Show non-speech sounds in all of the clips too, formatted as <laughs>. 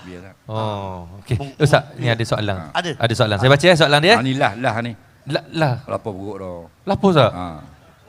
Biarlah. Oh, okey. Ustaz, ni ada soalan. Ada. Ada soalan. Saya baca ya soalan dia. Ha, ni lah, lah ni. Lah, lah. Lapar perut dah. Lapo Ustaz? Ha.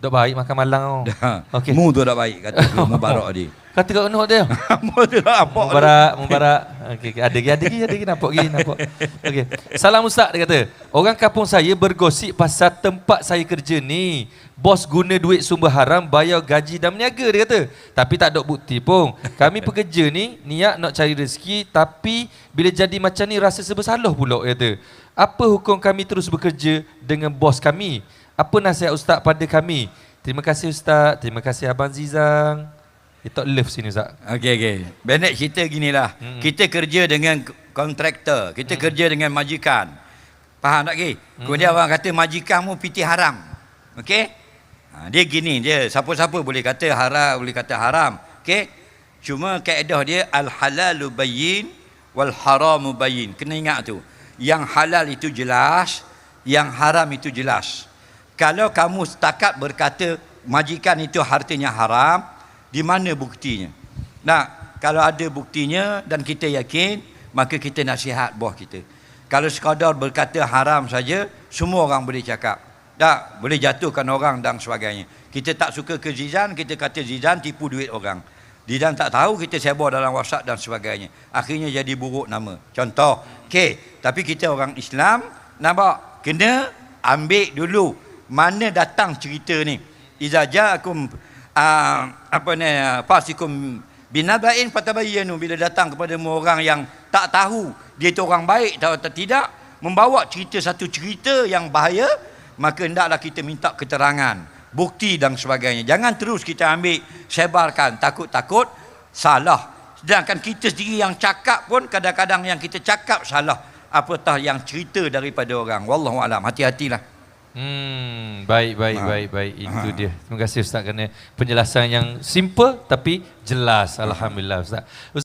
Dok baik makan malang <laughs> oh. Dah. Okey. Mu tu dah baik kata <laughs> mubarak dia. Kata kat Nuh dia. <laughs> Mu tu dah apa? Mubarak, mubarak. Okey, okay. ada lagi, ada lagi, ada lagi nampak lagi, nampak. Okey. Salam Ustaz dia kata. Orang kampung saya bergosip pasal tempat saya kerja ni. Bos guna duit sumber haram bayar gaji dan meniaga dia kata. Tapi tak ada bukti pun. Kami <laughs> pekerja ni niat nak cari rezeki tapi bila jadi macam ni rasa bersalah pula dia kata. Apa hukum kami terus bekerja dengan bos kami? Apa nasihat Ustaz pada kami? Terima kasih Ustaz. Terima kasih Abang Zizang. Kita love sini Ustaz. Okey okey. Benek cerita ginilah. Hmm. Kita kerja dengan kontraktor, kita kerja dengan majikan. Faham tak ke? Kemudian orang kata majikanmu piti haram. Okey? Ha, dia gini dia siapa-siapa boleh kata haram, boleh kata haram. Okey? Cuma kaedah dia al halalu bayyin wal haramu bayyin. Kena ingat tu. Yang halal itu jelas, yang haram itu jelas. Kalau kamu setakat berkata majikan itu hartanya haram, di mana buktinya? Nah, kalau ada buktinya dan kita yakin, maka kita nasihat buah kita. Kalau sekadar berkata haram saja, semua orang boleh cakap. Tak, boleh jatuhkan orang dan sebagainya. Kita tak suka ke Zizan, kita kata Zizan tipu duit orang. Zizan tak tahu, kita sebar dalam WhatsApp dan sebagainya. Akhirnya jadi buruk nama. Contoh, okey, tapi kita orang Islam, nampak? Kena ambil dulu mana datang cerita ni. Iza ja'akum uh, apa ni fasikum binabain fatabayyanu. Bila datang kepada orang yang tak tahu dia itu orang baik atau tidak membawa cerita satu cerita yang bahaya maka hendaklah kita minta keterangan bukti dan sebagainya. Jangan terus kita ambil sebarkan. Takut-takut salah. Sedangkan kita sendiri yang cakap pun kadang-kadang yang kita cakap salah. Apatah yang cerita daripada orang. Wallahu alam. Hati-hatilah Hmm, baik, baik, Ha. baik, baik. Itu Ha. dia. Terima kasih Ustaz kerana penjelasan yang simple tapi jelas. Alhamdulillah Ustaz.